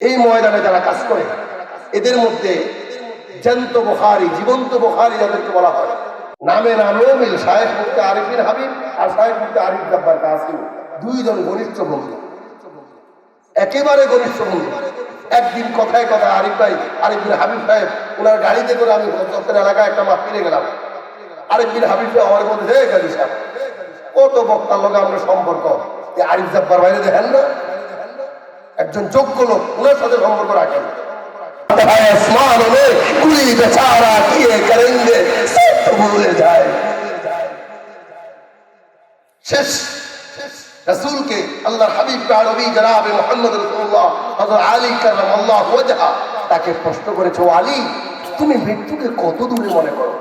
এই ময়দানে যারা কাজ করে, এদের মধ্যে জ্যান্ত বোখারি, জীবন্ত বোখারি যাদেরকে বলা হয়। নামে নামেও মিল মুক্তি আরিফিন হাবিব আর শাহেখ মুক্তি আরিফ জব্বার কাসিম, দুইজন ঘনিষ্ঠ বন্ধু। একেবারে ঘনিষ্ঠ বন্ধু। একদিন কথায় কথা আরিফ ভাই, আরিফ বিন হাবিব সাহেব, ওনার গাড়িতে করে আমি চত্বর এলাকায় একটা মাছ কিনে গেলাম। আরিফ বিন হাবিব সাহেব আমার মধ্যে গাড়ি সাহেব, কত বক্তার লোক আমরা সম্পর্ক? আরিফ জব্বার বাইরে দেখেন না। একজন যোগ্য লোক ওনার সাথে সম্পর্ক রাখেন है आसमानों में कुली बेचारा किए करेंगे सब तो भूले जाए শেষ রসুলকে আল্লাহর হাবিব নবী জনাব মোহাম্মদ রসুল্লাহ হযরত আলী কাররাম আল্লাহ ওয়াজহা তাকে প্রশ্ন করেছো আলী তুমি মৃত্যুকে কত দূরে মনে করো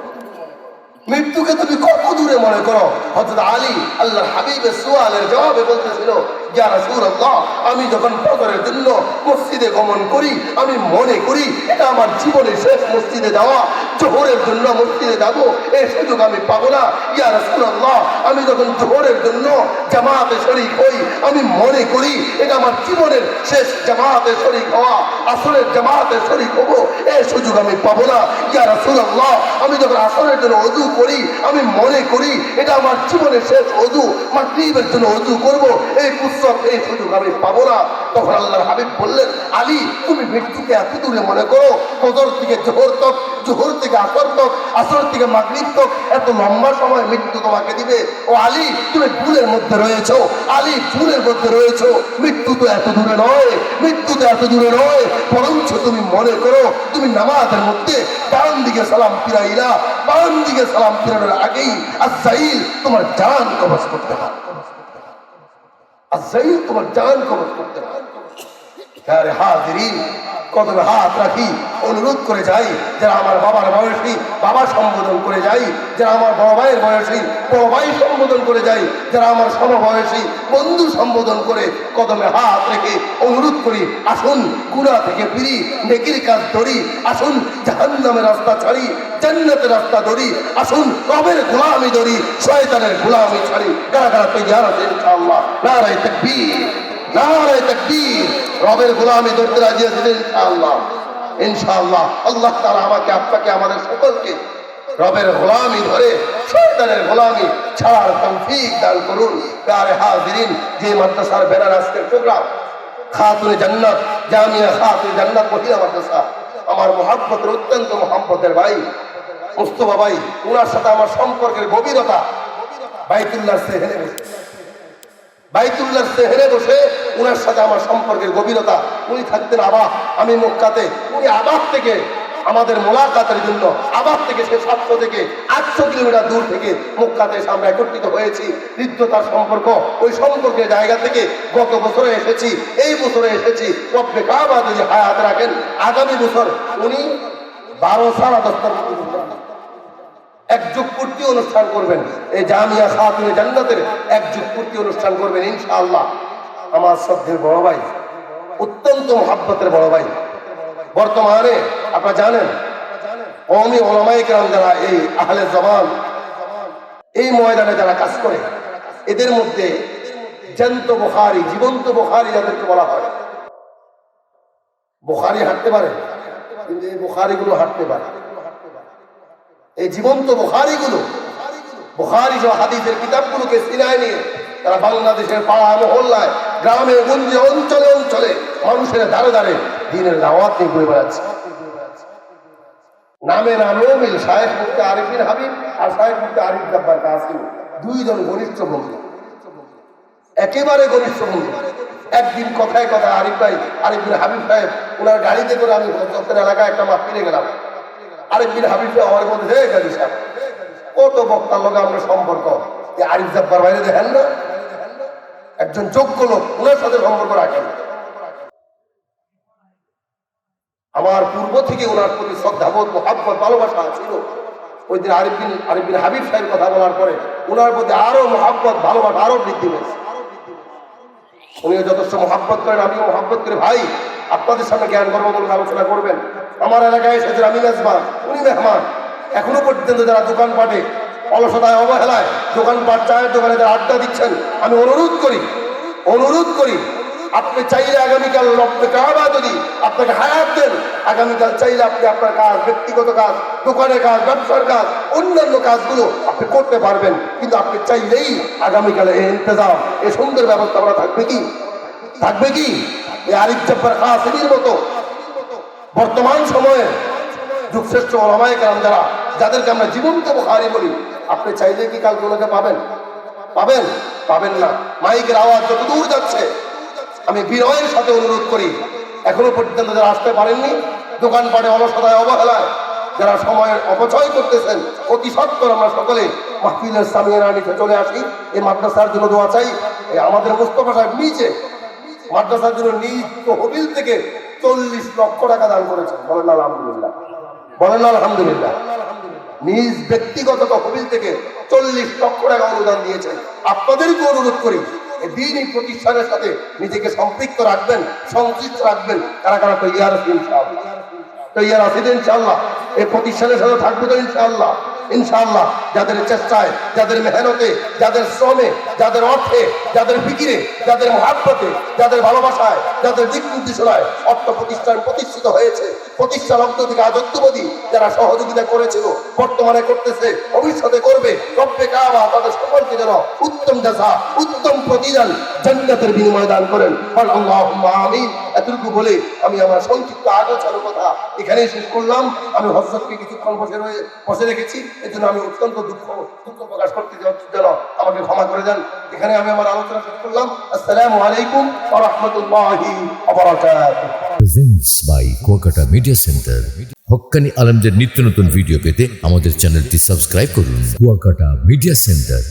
মৃত্যুকে তুমি কত দূরে মনে করো হযরত আলী আল্লাহর হাবিবের সুয়ালের জবাবে বলতেছিল আমি যখন ফজরের জন্য মসজিদে গমন করি, আমি মনে করি এটা আমার জীবনের শেষ মসজিদে যাওয়া। জোহরের জন্য মসজিদে যাব এই সুযোগ আমি পাবো না। ইয়া রাসূলুল্লাহ, আমি যখন জোহরের জন্য জামাতে শরীক হই, আমি মনে করি এটা আমার জীবনের শেষ জামাতে শরীক হওয়া। আসরের জামাতে শরীক হব এই সুযোগ আমি পাবো না। আমি যখন আসরের জন্য অজু করি, আমি মনে করি, এটা আমার জীবনের শেষ অজু মাগরিবের জন্য অজু করব, এই পুস্তক, এই সুযোগ আমি পাবো না। তখন আল্লাহর হাবিব বললেন, আলী, তুমি মৃত্যুকে এত দূরে মনে করো, ফজর থেকে জোহর তক, জোহর থেকে আসর তক, আসর থেকে মাগরিব তক, এত লম্বা সময় মৃত্যু তোমাকে দিবে। ও আলী, তুমি ভুলের মধ্যে রয়েছো, আলী, ভুলের মধ্যে রয়েছো, মৃত্যু তো এত দূরে নয়, মৃত্যু তো এত দূরে নয়, বরঞ্চ তুমি মনে করো, তুমি নামাজের মধ্যে ডান দিকে সালাম ফিরাইলা, বাম দিকে সালাম ফিরানোর আগেই আজাইল তোমার জান কবচ করতে পারে। আজাইল তোমার জান কবচ করতে পারে। হ্যাঁ হাজিরিন কদমে হাত রাখি, অনুরোধ করে যাই, যারা আমার বাবার বয়সী, বাবা সম্বোধন করে যাই, যারা আমার বড় ভাইয়ের বয়সী, বড় ভাই সম্বোধন করে যাই, যারা আমার সমবয়সী বন্ধু সম্বোধন করে কদমে হাত রেখে অনুরোধ করি, আসুন গুড়া থেকে ফিরি, নেকির কাজ ধরি, আসুন জাহান্নামের রাস্তা ছাড়ি, জান্নাতের রাস্তা ধরি, আসুন রবের গোলামি ধরি, শয়তানের গোলামি ছাড়ি কারা কারা তৈরি আছে ইনশাআল্লাহ, নারায় নারায় তাকবীর। রবের গোলামি ধরতে রাজি আছেন? ইনশাআল্লাহ। ইনশাআল্লাহ। আল্লাহ তাআলা আমাকে, আপনাকে, আমাদের সকলকে রবের গোলামি ধরে, শয়তানের গোলামি ছাড়ার তৌফিক দান করুন। প্যারে হাজিরিন, যে মাদ্রাসার ব্যানার আজকের প্রোগ্রাম, খাতুনে জান্নাত, জামিয়া খাতুনে জান্নাত, মহিলা মাদ্রাসা। আমার মহাব্বতের অত্যন্ত মহাব্বতের ভাই, মুস্তফা ভাই ওনার সাথে আমার সম্পর্কের গভীরতা বাইতুল্লাহ সেহেনে বসে। বাইতুল্লাহ সেহেরে বসে উনার সাথে আমার সম্পর্কের গভীরতা। উনি থাকতেন আবাহ আমি মক্কাতে। উনি আবাহ থেকে আমাদের মোলাকাতের জন্য আবাহ থেকে সে সাতশো থেকে আটশো কিলোমিটার দূর থেকে মক্কাতে এসে আমরা একত্রিত হয়েছি। হৃদ্যতার সম্পর্ক। ওই সম্পর্কের জায়গা থেকে গত বছরে এসেছি। এই বছরে এসেছি। রব্বে কাবা যদি হায়াত রাখেন, আগামী বছর উনি বারো সারা দশটার মতো এক যুগ পূর্তি অনুষ্ঠান করবেন। এই জামিয়া খাতুনে জান্নাতের এক যুগ পূর্তি অনুষ্ঠান করবেন ইনশাআল্লাহ। আমার শ্রদ্ধের বড় ভাই, অত্যন্ত মহাব্বতের বড় ভাই। বর্তমানে আপনারা জানেন কমি ওলামাই কেরাম যারা এই আহলে জবান, এই ময়দানে যারা কাজ করে, এদের মধ্যে জ্যান্ত বোখারি, জীবন্ত বোখারি যাদেরকে বলা হয়। বোখারি হাঁটতে পারে, কিন্তু এই বোখারিগুলো হাঁটতে পারে। এই জীবন্ত বোখারিগুলো, বোখারি সহ হাদিসের কিতাবগুলোকে সিনায় নিয়ে তারা বাংলাদেশের পাড়া মহল্লায়, গ্রামে, গঞ্জে, অঞ্চলে অঞ্চলে মানুষের দাঁড়ে দাঁড়ে দিনের দাওয়াত নিয়ে ঘুরে বেড়াচ্ছে। নামে নামেও মিল শাহেখ মুক্তি আরিফিন হাবিব আর শাহেখ মুক্তি আরিফ জব্বার কাসিম। দুইজন ঘনিষ্ঠ বন্ধু। একেবারে ঘনিষ্ঠ বন্ধু। একদিন কথায় কথা আরিফ ভাই আরিফিন হাবিব সাহেব, ওনার গাড়িতে করে আমি চত্বর এলাকায় একটা কিনে গেলাম। আরিফ বিন হাবিব আমার মধ্যে কত বক্তার লোক আমরা সম্পর্ক? এই আরিফ জব্বার বাইরে দেখেন না? একজন যোগ্য লোক, ওনার সাথে সম্পর্ক রাখেন। আমার পূর্ব থেকে ওনার প্রতি শ্রদ্ধাবোধ, মহাব্বত, ভালোবাসা ছিল। ওই দিন আরিফ বিন আরিফ বিন হাবিব সাহেব কথা বলার পরে ওনার প্রতি আরও মহাব্বত, ভালোবাসা আরও বৃদ্ধি পেয়েছে। উনিও যথেষ্ট মহাব্বত করেন, আমিও মহাব্বত করে। ভাই, আপনাদের সামনে জ্ঞান কর্ম বলে আলোচনা করবেন। আমার এলাকায় এসেছেন আমি মেজবান উনি মেহমান, এখনও পর্যন্ত যারা দোকান পাটে অলসতায় অবহেলায়, দোকানপাট চায়ের দোকানে যারা আড্ডা দিচ্ছেন, আমি অনুরোধ করি অনুরোধ করি, আপনি চাইলে আগামীকাল রব্বে কাবা যদি আপনাকে হায়াত দেন, আগামীকাল চাইলে আপনি আপনার কাজ, ব্যক্তিগত কাজ, দোকানের কাজ, ব্যবসার কাজ, অন্যান্য কাজগুলো আপনি করতে পারবেন। কিন্তু আপনি চাইলেই আগামীকালে এই ইন্তজাম এই সুন্দর ব্যবস্থাপনা থাকবে কি? থাকবে কি? এই আরিফ জব্বার খাসির মতো। বর্তমান সময়ে যুগশ্রেষ্ঠ ওলামায়ে কেরাম যারা, যাদেরকে আমরা জীবন্ত বুখারি বলি, আপনি চাইলে কি কাল ওনাকে পাবেন? পাবেন? পাবেন না। মাইকের আওয়াজ যত দূর যাচ্ছে, আমি বিনয়ের সাথে অনুরোধ করি, এখনও পর্যন্ত যারা আসতে পারেননি, দোকানপাটে অলসতায় অবহেলায়, যারা সময়ের অপচয় করতেছেন, অতি সত্তর আমরা সকলে মাহফিলের সামিয়ানা নিতে চলে আসি। এই মাদ্রাসার জন্য দোয়া চাই আমাদের মুস্তফা সাহেব নিচে মাদ্রাসার জন্য নিজ তহবিল থেকে চল্লিশ লক্ষ টাকা দান করেছেন। বলেন, আলহামদুলিল্লাহ। বলেন আলহামদুলিল্লাহ। নিজ ব্যক্তিগত তহবিল থেকে চল্লিশ লক্ষ টাকা অনুদান দিয়েছেন। আপনাদেরকে অনুরোধ করি দিনই প্রতিষ্ঠানের সাথে নিজেকে সম্পৃক্ত রাখবেন, সংশ্লিষ্ট রাখবেন। কারা কারা তৈয়ার আছে ইনশাআল্লাহ। তৈয়ার আছে তো ইনশাআল্লাহ। এই প্রতিষ্ঠানের সাথে থাকবে তো, ইনশাআল্লাহ। ইনশাআল্লাহ, যাদের চেষ্টায়, যাদের মেহনতে, যাদের শ্রমে, যাদের অর্থে, যাদের ফিকিরে, যাদের মহাব্বতে, যাদের ভালোবাসায়, যাদের দিক নির্দেশনায় অর্থ প্রতিষ্ঠান প্রতিষ্ঠিত হয়েছে। প্রতিষ্ঠান অব্দ থেকে আজত্ববাদী যারা সহযোগিতা করেছিল, বর্তমানে করতেছে, ভবিষ্যতে করবে। রব্বে কাবা, তাদের সকলকে যেন উত্তম জাযা, উত্তম প্রতিদান জান্নাতের বিনিময় দান করেন। আমিন। এতটুকু বলে আমি আমার সংক্ষিপ্ত আলোচনার কথা এখানেই শেষ করলাম। আমি হজরতকে কিছুক্ষণ বসে রয়ে, বসে রেখেছি। এই জন্য আমি অত্যন্ত দুঃখ দুঃখ প্রকাশ করতে যেন আমাকে ক্ষমা করে দেন। এখানে আমি আমার আলোচনা শেষ করলাম। আসসালামু আলাইকুম ওয়া রাহমাতুল্লাহি ওয়া বারাকাতুহু। বাই কুয়াকাটা মিডিয়া সেন্টার হক্কানি আলমদের নিত্য নতুন ভিডিও পেতে আমাদের চ্যানেলটি সাবস্ক্রাইব করুন। কুয়াকাটা মিডিয়া সেন্টার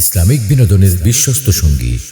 ইসলামিক বিনোদনের বিশ্বস্ত সঙ্গী।